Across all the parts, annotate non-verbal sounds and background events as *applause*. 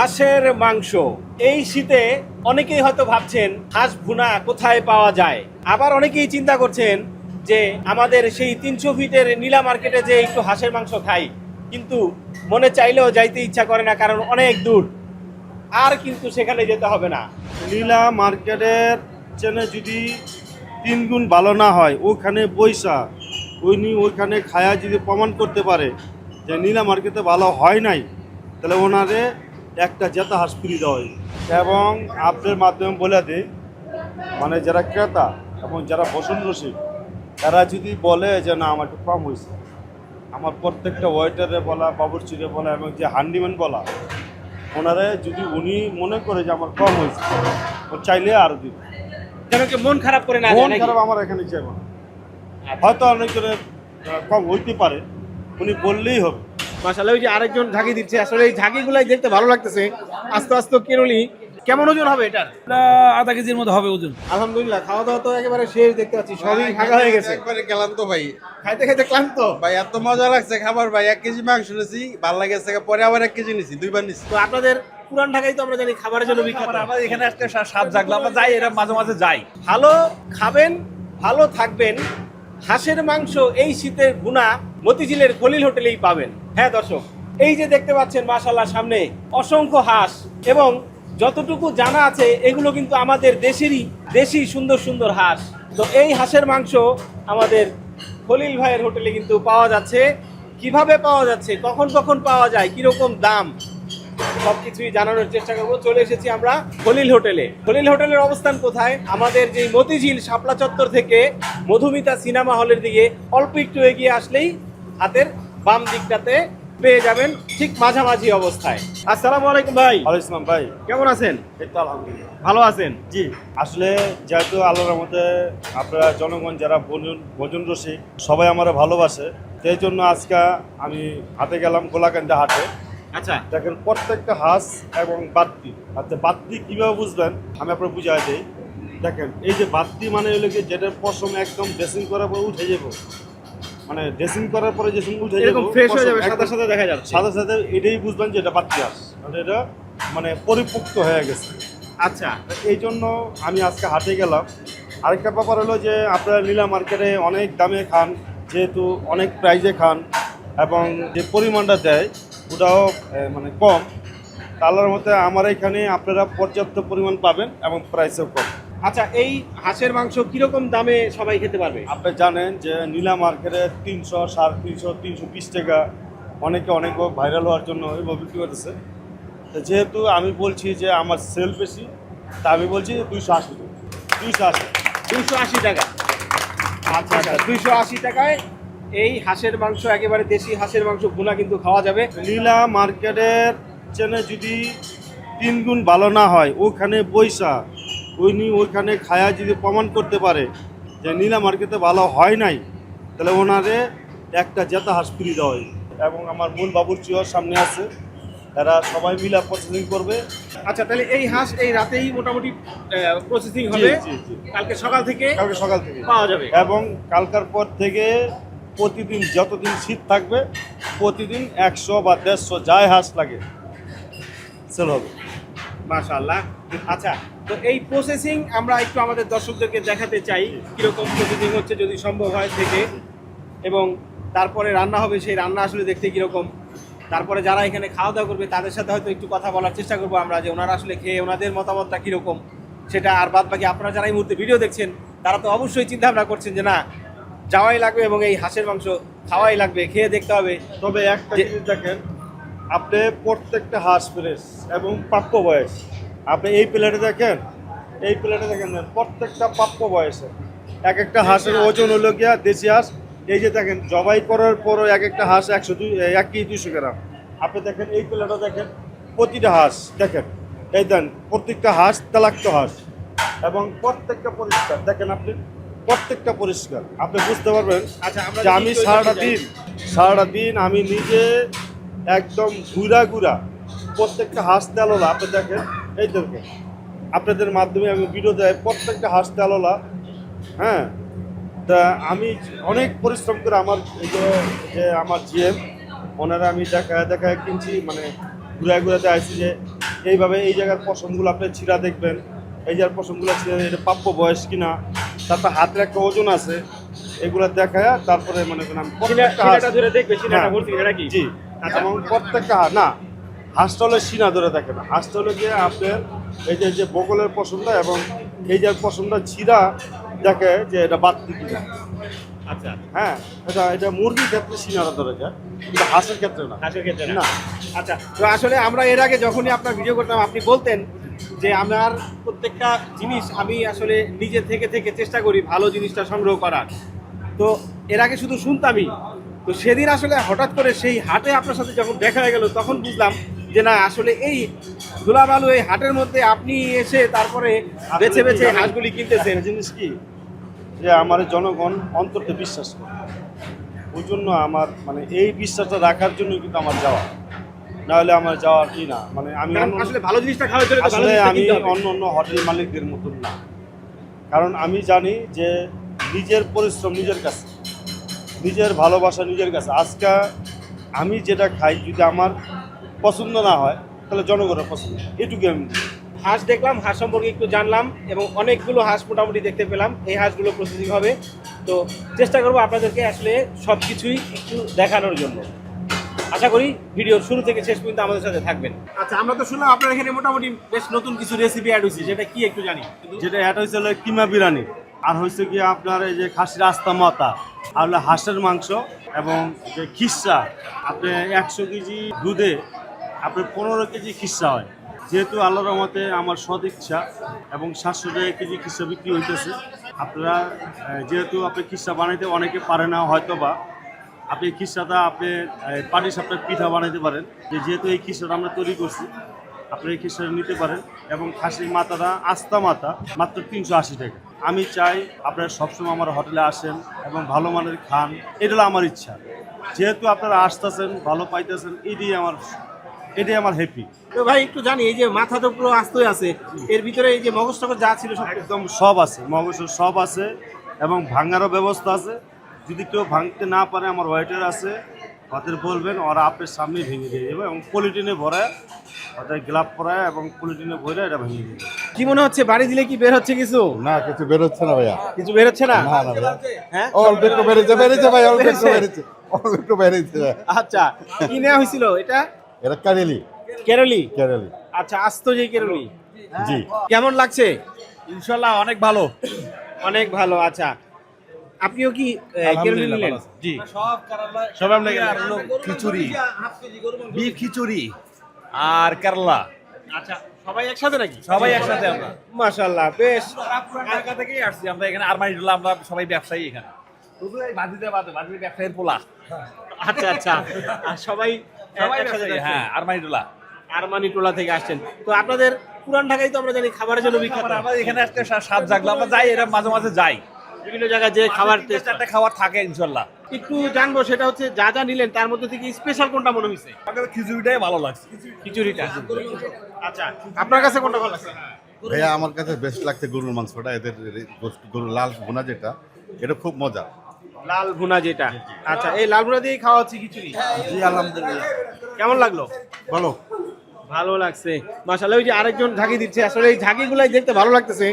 হাঁসের মাংস। এই শীতে অনেকেই হয়তো ভাবছেন, হাঁস ভুনা কোথায় পাওয়া যায়? আবার অনেকেই চিন্তা করছেন যে, আমাদের সেই তিনশো ফিটের নীলা মার্কেটে যে একটু হাঁসের মাংস খাই, কিন্তু মনে চাইলেও যাইতে ইচ্ছা করে না, কারণ অনেক দূর। আর কিন্তু সেখানে যেতে হবে না। নীলা মার্কেটের চেনে যদি তিন গুণ ভালো না হয়, ওখানে পয়সা। উনি ওইখানে খায়া যদি প্রমাণ করতে পারে যে নীলা মার্কেটে ভালো হয় নাই, তাহলে ওনারে একটা জেতা হাঁস ফ্রি দেওয়া হয় এবং আপনার মাধ্যমে বলে দিই মানে যারা ক্রেতা এবং যারা বসন রসিক তারা যদি বলে যে না আমার একটু কম হয়েছে আমার প্রত্যেকটা ওয়েটারে বলা বাবুরচিরে বলা এবং যে হান্ডিম্যান বলা ওনারে যদি উনি মনে করে যে আমার কম হয়েছে ও চাইলে আরও দিব যেন কেউ মন খারাপ করে না মন খারাপ আমার এখানে চাইব না। হয়তো অনেকজনের কম হইতে পারে উনি বললেই হবে। মাসাল্লাহ ওই যে আরেকজন ঝাঁকি দিচ্ছে। আসলে এই ঝাঁকিগুলাই দেখতে ভালো লাগতেছে। আস্তে আস্তে কেরলি কেমন ওজন হবে এটার? এটা আধা কেজির মতো হবে ওজন। আলহামদুলিল্লাহ খাওয়া দাওয়া তো একেবারে শেষ দেখতে পাচ্ছি সবই ফাঁকা হয়ে গেছে। একবারে গেলাম তো ভাই। খাইতে খাইতে ক্লান্ত। ভাই এত মজা লাগছে খাবার ভাই এক কেজি মাংস নিয়েছি ভালো লাগেছে পরে আবার এক কেজি নিছি দুইবার নিছি। তো আপনাদের পুরান ঢাকায় তো আমরা জানি খাবারের জন্য বিখ্যাত। আমরা এখানে একটা স্বাদ জাগলো আমরা যাই এরা মাঝে মাঝে যাই। ভালো খাবেন ভালো থাকবেন। হাঁসের মাংস এই শীতের গুণা মতিঝিলের খলিল হোটেলেই পাবেন। হ্যাঁ দর্শক, এই যে দেখতে পাচ্ছেন মাশাল্লাহ সামনে অসংখ্য হাঁস এবং যতটুকু জানা আছে, এগুলো কিন্তু আমাদের দেশেরই দেশি সুন্দর সুন্দর হাঁস। তো এই হাঁসের মাংস আমাদের খলিল ভাইয়ের হোটেলে কিন্তু পাওয়া যাচ্ছে। কীভাবে পাওয়া যাচ্ছে, কখন কখন পাওয়া যায়, কীরকম দাম সবকিছুই জানানোর চেষ্টা করব। চলে এসেছি আমরা খলিল হোটেলে। খলিল হোটেলের অবস্থান কোথায়? আমাদের যে মতিঝিল শাপলা চত্বর থেকে মধুমিতা সিনেমা হলের দিকে অল্প একটু এগিয়ে আসলেই হাতের বাম দিকটাতে পেয়ে যাবেন ঠিক মাঝামাঝি অবস্থায়। আসসালামু আলাইকুম ভাই। আল ইসলাম ভাই। কেমন আছেন? এই তো আলহামদুলিল্লাহ। ভালো আছেন? জি। আসলে যেহেতু আল্লাহর মধ্যে আপনারা জনগণ যারা ভোজন ভোজন রসিক সবাই আমরা ভালোবাসে সেই জন্য আজকে আমি হাতে গেলাম গোলাকান্দা হাটে। আচ্ছা। দেখেন প্রত্যেকটা হাঁস এবং বাত্তি আচ্ছা বাত্তি কীভাবে বুঝবেন? আমি আপনার বুঝাই দিই। দেখেন এই যে বাত্তি মানে হলো কি যেটা পশম একদম ড্রেসিং করার পর উঠে যাব। মানে ড্রেসিং করার পরে যে উঠে যাব, ফ্রেশ হয়ে যাবে সাদা একদম- দেখা যাচ্ছে। সাথে সাথে এটাই বুঝবেন যে এটা বাত্তি হাঁস। মানে এটা মানে পরিপুক্ত হয়ে গেছে। আচ্ছা। এই জন্য আমি আজকে হাটে গেলাম। আরেকটা ব্যাপার হলো যে আপনারা নীলা মার্কেটে অনেক দামে খান যেহেতু অনেক প্রাইজে খান এবং যে পরিমাণটা দেয় ওটাও মানে কম তাহলে মধ্যে আমার এখানে আপনারা পর্যাপ্ত পরিমাণ পাবেন এবং প্রাইসও কম। আচ্ছা এই হাঁসের মাংস কীরকম দামে সবাই খেতে পারবে? আপনি জানেন যে নীলা মার্কেটে তিনশো সাড়ে তিনশো তিনশো বিশ টাকা। অনেকে অনেক ভাইরাল হওয়ার জন্য এভাবে বিক্রি করতেছে। তো যেহেতু আমি বলছি যে আমার সেল বেশি তা আমি বলছি যে দুইশো আশি দুইশো আশি। দুইশো আশি টাকা। আচ্ছা আচ্ছা দুইশো আশি টাকায় এই হাঁসের মাংস একেবারে দেশি হাঁসের মাংস ভুনা কিন্তু খাওয়া যাবে। নীলা মার্কেটের চেনে যদি তিন গুণ ভালো না হয় ওখানে পয়সা উনি ওইখানে খায়া যদি প্রমাণ করতে পারে যে নীলা মার্কেটে ভালো হয় নাই তাহলে ওনারে একটা জেতা হাঁস ফ্রি দেওয়া হয় এবং আমার মূল বাবুর চিওর সামনে আছে এরা সবাই মিলে প্রসেসিং করবে। আচ্ছা তাহলে এই হাঁস এই রাতেই মোটামুটি প্রসেসিং হবে। কালকে সকাল থেকে কালকে সকাল থেকে। পাওয়া যাবে। এবং কালকার পর থেকে প্রতিদিন যতদিন শীত থাকবে, প্রতিদিন একশো বা দেড়শো যাই হাঁস লাগে। সেল হবে। মাশাআল্লাহ। আচ্ছা তো এই প্রসেসিং আমরা একটু আমাদের দর্শকদেরকে দেখাতে চাই, কীরকম প্রসেসিং হচ্ছে যদি সম্ভব হয় থেকে, এবং তারপরে রান্না হবে, সেই রান্না আসলে দেখতে কীরকম। তারপরে যারা এখানে খাওয়া দাওয়া করবে, তাদের সাথে হয়তো একটু কথা বলার চেষ্টা করব আমরা, যে ওনারা আসলে খেয়ে ওনাদের মতামতটা কীরকম, সেটা আর বাদ বাকি আপনারা যারা এই মুহূর্তে ভিডিও দেখছেন, তারা তো অবশ্যই চিন্তা ভাবনা করছেন যে না যাওয়াই লাগবে এবং এই হাঁসের মাংস খাওয়াই লাগবে খেয়ে দেখতে হবে। তবে একটা জিনিস দেখেন আপনি প্রত্যেকটা হাঁস ফ্রেশ এবং প্রাপ্য বয়স। আপনি এই প্লেটে দেখেন এই প্লেটে দেখেন প্রত্যেকটা প্রাপ্য বয়সে। এক একটা হাঁসের ওজন হলো গিয়া দেশি হাঁস। এই যে দেখেন জবাই করার পরও এক একটা হাঁস একশো দুই এক কেজি দুশো গ্রাম। আপনি দেখেন এই প্লেটও দেখেন প্রতিটা হাঁস দেখেন এই দেন প্রত্যেকটা হাঁস তেলাক্ত হাঁস এবং প্রত্যেকটা পরিষ্কার দেখেন আপনি প্রত্যেকটা পরিষ্কার। আপনি বুঝতে পারবেন আচ্ছা যে আমি সারাটা দিন সারাটা দিন আমি নিজে একদম ঘুরা ঘুরা প্রত্যেকটা হাঁস তেলোলা আপনি দেখেন এই দেখেন আপনাদের মাধ্যমে আমি ভিডিও দেয় প্রত্যেকটা হাঁস তেলোলা হ্যাঁ তা আমি অনেক পরিশ্রম করে আমার এই যে যে আমার জিএম ওনারা আমি দেখা দেখা কিনছি মানে ঘুরা ঘুরাতে আসছি যে এইভাবে এই জায়গার পশমগুলো আপনি ছিঁড়া দেখবেন এই জায়গার পশমগুলো ছিঁড়া এটা প্রাপ্য বয়স কিনা তারপর হাতের একটা ওজন আছে এগুলো দেখায় তারপরে মনে করেন আমি হ্যাঁ। জি। আচ্ছা। এবং প্রত্যেকটা না হাঁসটা হলে সিনা ধরে দেখে না। হাঁসটা হলে গিয়ে আপনার এই যে যে বগলের পশমটা এবং এই যে পশমটা ছিঁড়া দেখে যে এটা বাড়তি কিনা। আচ্ছা। হ্যাঁ এটা এটা মুরগির ক্ষেত্রে সিনারা ধরে যায় কিন্তু হাঁসের ক্ষেত্রে না। হাঁসের ক্ষেত্রে না। আচ্ছা তো আসলে আমরা এর আগে যখনই আপনার ভিডিও করতাম আপনি বলতেন যে আমার প্রত্যেকটা জিনিস আমি আসলে নিজে থেকে থেকে চেষ্টা করি ভালো জিনিসটা সংগ্রহ করার। তো এর আগে শুধু শুনতামই। তো সেদিন আসলে হঠাৎ করে সেই হাটে আপনার সাথে যখন দেখা হয়ে গেল, তখন বুঝলাম যে না, আসলে এই ধুলাবালু এই হাটের মধ্যে আপনি এসে তারপরে বেছে বেছে হাঁসগুলি কিনতেছেন। জিনিস কি? যে আমার জনগণ অন্তর্তে বিশ্বাস করে। ওই জন্য আমার মানে এই বিশ্বাসটা রাখার জন্য কিন্তু আমার যাওয়া। না হলে আমার যাওয়ার কি না? মানে আমি আসলে ভালো জিনিসটা খাওয়ার জন্য আসলে আমি অন্য অন্য হোটেল মালিকদের মতন না। কারণ আমি জানি যে নিজের পরিশ্রম নিজের কাছে নিজের ভালোবাসা নিজের কাছে। আজকে আমি যেটা খাই যদি আমার পছন্দ না হয় তাহলে জনগণের পছন্দ। এটুকু আমি হাঁস দেখলাম হাঁস সম্পর্কে একটু জানলাম এবং অনেকগুলো হাঁস মোটামুটি দেখতে পেলাম। এই হাঁসগুলো প্রসেসিং হবে। তো চেষ্টা করব আপনাদেরকে আসলে সব কিছুই একটু দেখানোর জন্য। আশা করি ভিডিওর শুরু থেকে শেষ পর্যন্ত আমাদের সাথে থাকবেন। আচ্ছা আমরা তো শুনলাম আপনার এখানে মোটামুটি বেশ নতুন কিছু রেসিপি অ্যাড হয়েছে যেটা কি একটু জানি। যেটা অ্যাড হচ্ছে হলো কিমা বিরিয়ানি আর হচ্ছে কি আপনার এই যে খাসির আস্তা মাতা আর হলো হাঁসের মাংস এবং যে খিসা আপনি একশো কেজি দুধে আপনার পনেরো কেজি খিসা হয়। যেহেতু আল্লাহ রহমতে আমার সদ ইচ্ছা এবং সাতশো টাকা কেজি খিসা বিক্রি হইতেছে আপনারা যেহেতু আপনি খিসা বানাইতে অনেকে পারে না হয়তো বা আপনি এই খিসাটা আপনি পাটি সাপটার পিঠা বানাইতে পারেন। যে যেহেতু এই খিসাটা আমরা তৈরি করছি আপনি এই খিসাটা নিতে পারেন এবং খাসির মাথাটা আস্তা মাথা মাত্র তিনশো আশি টাকা। আমি চাই আপনারা সবসময় আমার হোটেলে আসেন এবং ভালো মানের খান এটা আমার ইচ্ছা। যেহেতু আপনারা আসতেছেন ভালো পাইতেছেন এটাই আমার এটাই আমার হ্যাপি তো ভাই একটু জানি এই যে মাথা তো পুরো আস্তই আছে এর ভিতরে এই যে মগজ টগজ যা ছিল সব একদম সব আছে মগজের সব আছে এবং ভাঙারও ব্যবস্থা আছে। যদি কেউ ভাঙতে না পারে আমার ওয়েটার আছে ওদের বলবেন ওরা আপের সামনে ভেঙে দিয়ে যাবে এবং পলিটিনে ভরায় ওদের গ্লাভ পরায় এবং পলিটিনে ভরে এটা ভেঙে দিয়ে কি মনে হচ্ছে বাড়ি দিলে কি বের হচ্ছে কিছু? না কিছু বেরোচ্ছে না ভাইয়া। কিছু বের হচ্ছে না? না না ভাইয়া। হ্যাঁ? অল্প একটু বেড়েছে বেড়েছে ভাই অল্প একটু? বেড়েছে? অল্প একটু বেড়েছে। আচ্ছা কি নেওয়া হয়েছিল এটা? এটা কারেলি। কেরলি? কেরলি। আচ্ছা আস্ত যে কেরলি। জি। কেমন লাগছে? ইনশাল্লাহ অনেক ভালো। অনেক ভালো আচ্ছা। আপনিও কি নিলেন? জি। সব আমরা আর খিচুড়ি। বিফ খিচুড়ি আর কেরালা। আচ্ছা সবাই একসাথে নাকি? সবাই একসাথে আমরা। মাশাআল্লাহ বেশ। ঢাকা থেকেই আসছি আমরা এখানে আরমানি ডোলা আমরা সবাই ব্যবসায়ী এখানে। বাদিতে বাদে বাদিতে ব্যবসায়ীর পোলা। আচ্ছা আচ্ছা। আর সবাই সবাই একসাথে হ্যাঁ আরমানি ডোলা আরমানি টোলা থেকে আসছেন। তো আপনাদের পুরান ঢাকায় তো আমরা জানি খাবারের জন্য বিখ্যাত। আমরা- আমরা এখানে আজকে সা- সাত *laughs* জাগলো আমরা যাই এরা মাঝে মাঝে যাই। বিভিন্ন জায়গায় যে খাবার চারটে খাবার থাকে ইনশাল্লাহ। একটু জানব সেটা হচ্ছে যা যা নিলেন তার মধ্যে থেকে স্পেশাল কোনটা মনে হয়েছে? আমাদের খিচুড়িটাই ভালো লাগছে। খিচুড়িটা। আচ্ছা আপনার কাছে কোনটা ভালো লাগছে? ভাইয়া আমার কাছে বেস্ট লাগছে গরুর মাংসটা এদের গরুর লাল ভুনা যেটা এটা খুব মজা। লাল ভুনা যেটা। আচ্ছা এই লাল ভুনা দিয়েই খাওয়া হচ্ছে খিচুড়ি? জি আলহামদুলিল্লাহ। কেমন লাগল? বলো ভালো লাগছে। মাশাআল্লাহ ওই যে আরেকজন ঝাঁকি দিচ্ছে। আসলে এই ঝাঁকিগুলাই দেখতে ভালো লাগতেছে।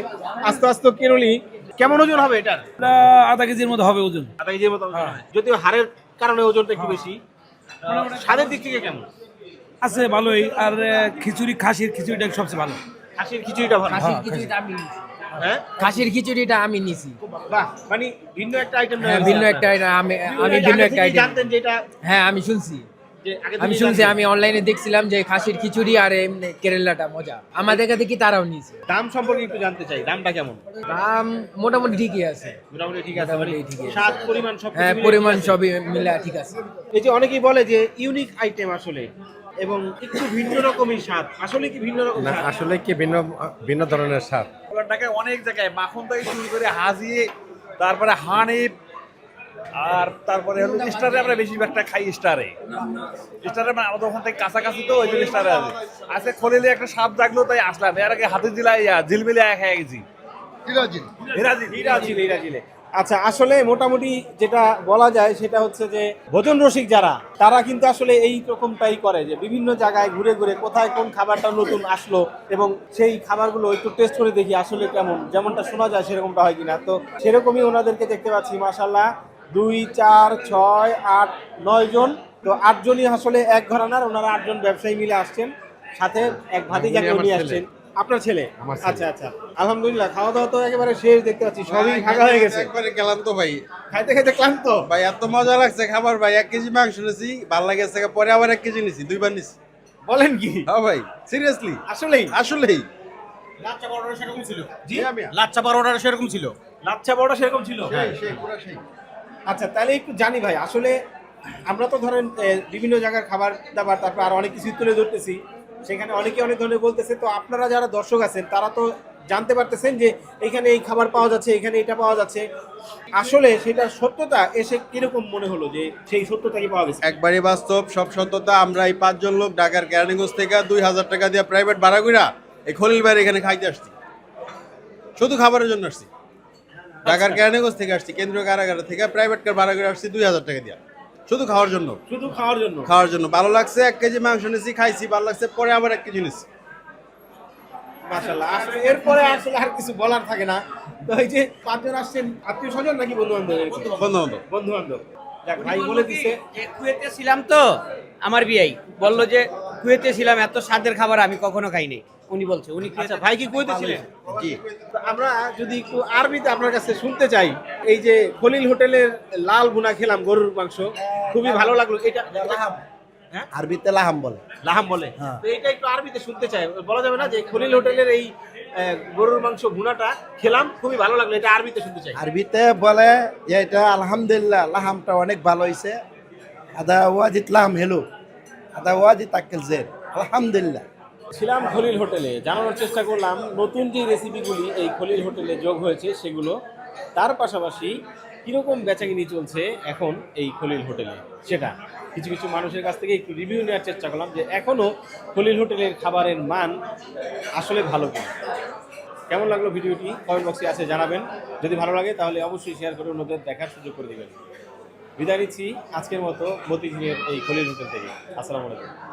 আস্তে আস্তে কেরলি কেমন ওজন হবে এটার? এটা আধা কেজির মতো হবে ওজন। আধা কেজির মতো হবে। যদিও হাড়ের কারণে ওজনটা একটু বেশি আহ, স্বাদের দিক থেকে কেমন? আছে ভালোই। আর খিচুড়ি খাসির খিচুড়িটা সবচেয়ে ভালো। খাসির খিচুড়িটা ভালো? খাসির খিচুড়িটা আমি হ্যাঁ? খাসির খিচুড়িটা আমি নিছি। বাহ মানে ভিন্ন একটা আইটেম হ্যাঁ ভিন্ন একটা item, আমি আমি ভিন্ন একটা আইটেম জানতেন যেটা হ্যাঁ আমি শুনছি। আমি শুনছি আমি অনলাইনে দেখছিলাম যে খাসির খিচুড়ি আর এমনি কেরালাটা মজা। আমাদের কাছে কি তারাও নিয়েছে? দাম সম্পর্কে একটু জানতে চাই দামটা কেমন? দাম মোটামুটি ঠিকই আছে। মোটামুটি ঠিক আছে মানে মোটামুটি ঠিকই স্বাদ পরিমাণ সব হ্যাঁ পরিমাণ সবই মিলা ঠিক আছে। এই যে অনেকেই বলে যে ইউনিক আইটেম আসলে এবং একটু ভিন্ন রকমের স্বাদ আসলে কি ভিন্ন রকম না আসলে কি ভিন্ন ভিন্ন ধরনের স্বাদ? ঢাকায় অনেক জায়গায় মাখন থেকে শুরু করে হাজিয়ে তারপরে হানিফ আর তারপরে হলো স্টারে আমরা বেশিরভাগটা খাই স্টারে। স্টারে মানে আমাদের ওখান থেকে কাছাকাছি তো ওই জন্য স্টারে আছে। আজকে খলিলে একটা সাপ জাগলো তাই আসলাম। এর আগে হাতে দিলা ইয়া ঝিলমিলে খাই গেছি। আচ্ছা আসলে মোটামুটি যেটা বলা যায় সেটা হচ্ছে যে ভোজন রসিক যারা তারা কিন্তু আসলে এই রকমটাই করে যে বিভিন্ন জায়গায় ঘুরে ঘুরে কোথায় কোন খাবারটা নতুন আসলো এবং সেই খাবারগুলো একটু টেস্ট করে দেখি আসলে কেমন। যেমনটা শোনা যায় সেরকমটা হয় কিনা। তো সেরকমই ওনাদেরকে দেখতে পাচ্ছি মাসাল্লাহ দুই চার ছয় আট নয় জন। তো আটজনই আসলে এক ঘরানার ওনারা আটজন ব্যবসায়ী মিলে আসছেন। সাথে এক ভাতিজাকে আমার নিয়ে আসছেন। আপনার ছেলে? আচ্ছা আচ্ছা। আলহামদুলিল্লাহ খাওয়া দাওয়া তো একেবারে শেষ দেখতে পাচ্ছি সবই ভাগা হয়ে গেছে। একবারে গেলাম তো ভাই। খাইতে খাইতে ক্লান্ত? ভাই এত মজা লাগছে খাবার ভাই এক কেজি মাংস নিয়েছি ভালো লাগেছে পরে আবার এক কেজি নিছি দুইবার নিছি। বলেন কি? হ্যাঁ ভাই সিরিয়াসলি আসলেই? আসলেই। লাচ্চা পরোটা সেরকম ছিল। জি? লাচ্চা পরোটাটা সেরকম ছিল। লাচ্চা বড়টা সেরকম ছিল? আচ্ছা তাহলে একটু জানি ভাই, আসলে আমরা তো ধরেন বিভিন্ন জায়গার খাবার দাবার, তারপর আর অনেক কিছু তুলে ধরতেছি। সেখানে অনেকে অনেক ধরনের বলতেছে, তো আপনারা যারা দর্শক আছেন, তারা তো জানতে পারতেছেন যে এখানে এই খাবার পাওয়া যাচ্ছে, এখানে এটা পাওয়া যাচ্ছে। আসলে সেটা সত্যতা এসে কীরকম মনে হলো যে সেই সত্যতা কি পাওয়া গেছে? একবারই বাস্তব, সব সত্যতা, আমরা এই পাঁচজন লোক ঢাকার কেরানীগঞ্জ থেকে দুই হাজার টাকা দিয়ে প্রাইভেট ভাড়া এই খলিল ভাইয়ের এখানে খাইতে আসছি। শুধু খাবারের জন্য আসছি। ঢাকার কেরানীগঞ্জ থেকে আসছি কেন্দ্রীয় কারাগার থেকে প্রাইভেট কার ভাড়া করে আসছি দুই হাজার টাকা দিয়া। শুধু খাওয়ার জন্য। শুধু খাওয়ার জন্য? খাওয়ার জন্য। ভালো লাগছে এক কেজি মাংস নিয়েছি খাইছি ভালো লাগছে পরে আবার এক কেজি নিয়েছি মাশাল্লাহ আসলে এরপরে আসলে আর কিছু বলার থাকে না। তো এই যে পাঁচজন আসছেন আত্মীয় স্বজন নাকি বন্ধু বান্ধব বন্ধু বান্ধব বন্ধু বান্ধব ভাই বলে দিছে। যে কুয়েতে ছিলাম তো আমার বিয়াই। বলল যে কুয়েতে ছিলাম এত স্বাদের খাবার আমি কখনো খাইনি। উনি বলছে উনি আচ্ছা ভাই কি কইতে ছিলেন? জি। আমরা যদি একটু আরবিতে আপনার কাছে শুনতে চাই এই যে খলিল হোটেলের লাল বুনা খেলাম গরুর মাংস খুবই ভালো লাগল। এটা হ্যাঁ? আরবিতে লাহাম বলে। লাহাম বলে? তো এটা একটু আরবিতে শুনতে চাই। বলা যাবে না যে খলিল হোটেলের এই গরুর মাংস ভুনাটা খেলাম খুবই ভালো লাগল এটা আরবিতে শুনতে চাই। আরবিতে বলে যে এটা আলহামদুলিল্লাহ লাহামটা অনেক ভালো হয়েছে আদা ওয়াজিত লাহাম হেলো আদা ওয়াজিত আক্কেল জের। আলহামদুলিল্লাহ। ছিলাম খলিল হোটেলে। জানানোর চেষ্টা করলাম, নতুন যে রেসিপিগুলি এই খলিল হোটেলে যোগ হয়েছে সেগুলো, তার পাশাপাশি কীরকম বেচাকিনি চলছে এখন এই খলিল হোটেলে? সেটা কিছু কিছু মানুষের কাছ থেকে একটু রিভিউ নেওয়ার চেষ্টা করলাম যে এখনও খলিল হোটেলের খাবারের মান আসলে ভালো কিনা। কেমন লাগল ভিডিওটি? কমেন্ট বক্সে আছে, জানাবেন। যদি ভালো লাগে তাহলে অবশ্যই শেয়ার করে অন্যদের দেখার সুযোগ করে দেবেন। বিদায় নিচ্ছি আজকের মতো মতিঝিলের এই খলিল হোটেল থেকে। আসসালামু আলাইকুম।